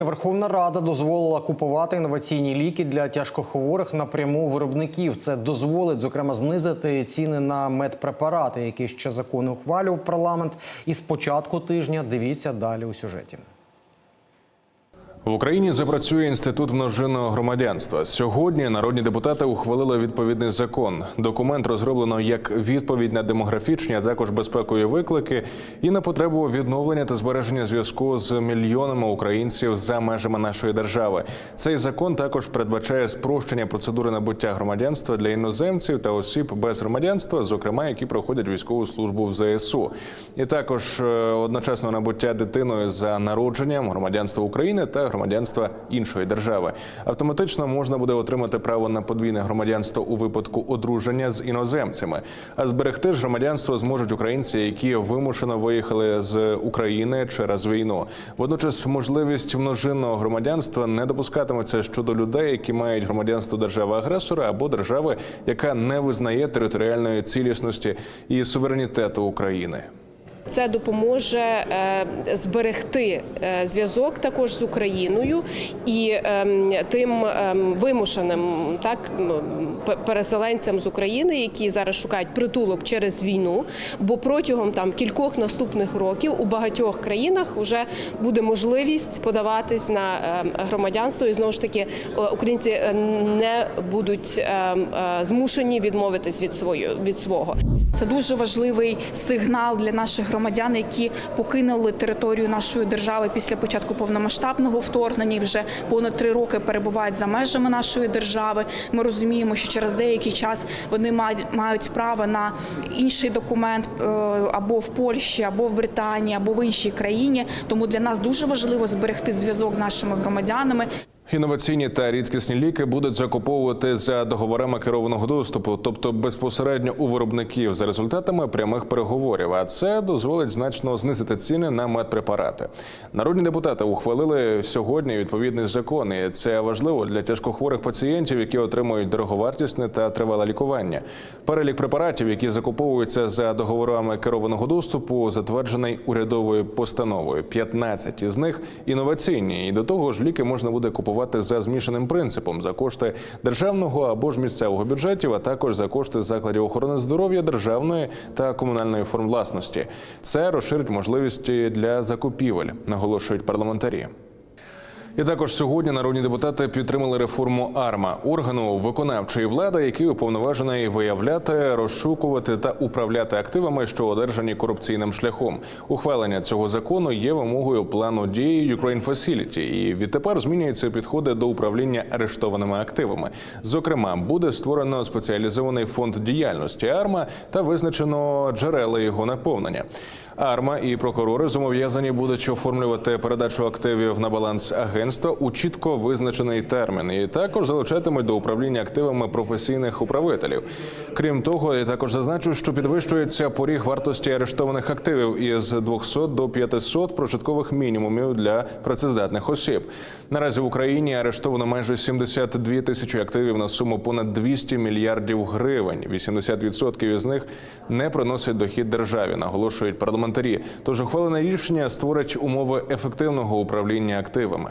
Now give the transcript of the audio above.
Верховна Рада дозволила купувати інноваційні ліки для тяжкохворих напряму виробників. Це дозволить, зокрема, знизити ціни на медпрепарати, які ще закон ухвалював парламент. І з початку тижня дивіться далі у сюжеті. В Україні запрацює інститут множинного громадянства. Сьогодні народні депутати ухвалили відповідний закон. Документ розроблено як відповідь на демографічні, а також безпекові виклики і на потребу відновлення та збереження зв'язку з мільйонами українців за межами нашої держави. Цей закон також передбачає спрощення процедури набуття громадянства для іноземців та осіб без громадянства, зокрема які проходять військову службу в ЗСУ. І також е, одночасно набуття дитиною за народженням громадянства України та громадянства іншої держави. Автоматично можна буде отримати право на подвійне громадянство у випадку одруження з іноземцями. А зберегти ж громадянство зможуть українці, які вимушено виїхали з України через війну. Водночас можливість множинного громадянства не допускатиметься щодо людей, які мають громадянство держави-агресора або держави, яка не визнає територіальної цілісності і суверенітету України. Це допоможе е, зберегти е, зв'язок також з Україною і ем, тим ем, вимушеним так переселенцям з України, які зараз шукають притулок через війну. Бо протягом там кількох наступних років у багатьох країнах вже буде можливість подаватись на ем, громадянство, і знову ж таки українці е, не будуть змушені відмовитись від свого. Це дуже важливий сигнал для наших громадян, які покинули територію нашої держави після початку повномасштабного вторгнення. і Вже понад три роки перебувають за межами нашої держави. Ми розуміємо, що через деякий час вони мають мають право на інший документ е, або в Польщі, або в Британії, або в іншій країні. Тому для нас дуже важливо зберегти зв'язок з нашими громадянами. Інноваційні та рідкісні ліки будуть закуповувати за договорами керованого доступу, тобто безпосередньо у виробників за результатами прямих переговорів. А це дозволить значно знизити ціни на медпрепарати. Народні депутати ухвалили сьогодні відповідний закон. і Це важливо для тяжкохворих пацієнтів, які отримують дороговартісне та тривале лікування. Перелік препаратів, які закуповуються за договорами керованого доступу, затверджений урядовою постановою. 15 із них інноваційні, і до того ж ліки можна буде купувати за змішаним принципом за кошти державного або ж місцевого бюджетів, а також за кошти закладів охорони здоров'я державної та комунальної форм власності. Це розширить можливості для закупівель, наголошують парламентарі. І також сьогодні народні депутати підтримали реформу АРМА органу виконавчої влади, який уповноважений виявляти, розшукувати та управляти активами, що одержані корупційним шляхом. Ухвалення цього закону є вимогою плану дії Ukraine Facility, і відтепер змінюються підходи до управління арештованими активами. Зокрема, буде створено спеціалізований фонд діяльності АРМА та визначено джерела його наповнення. АРМА і прокурори зобов'язані будуть оформлювати передачу активів на баланс агентства у чітко визначений термін, і також залучатимуть до управління активами професійних управителів. Крім того, я також зазначу, що підвищується поріг вартості арештованих активів із 200 до 500 прожиткових мінімумів для працездатних осіб. Наразі в Україні арештовано майже 72 тисячі активів на суму понад 200 мільярдів гривень. 80% із них не приносять дохід державі, наголошують парламентарі. Тож ухвалене рішення створить умови ефективного управління активами.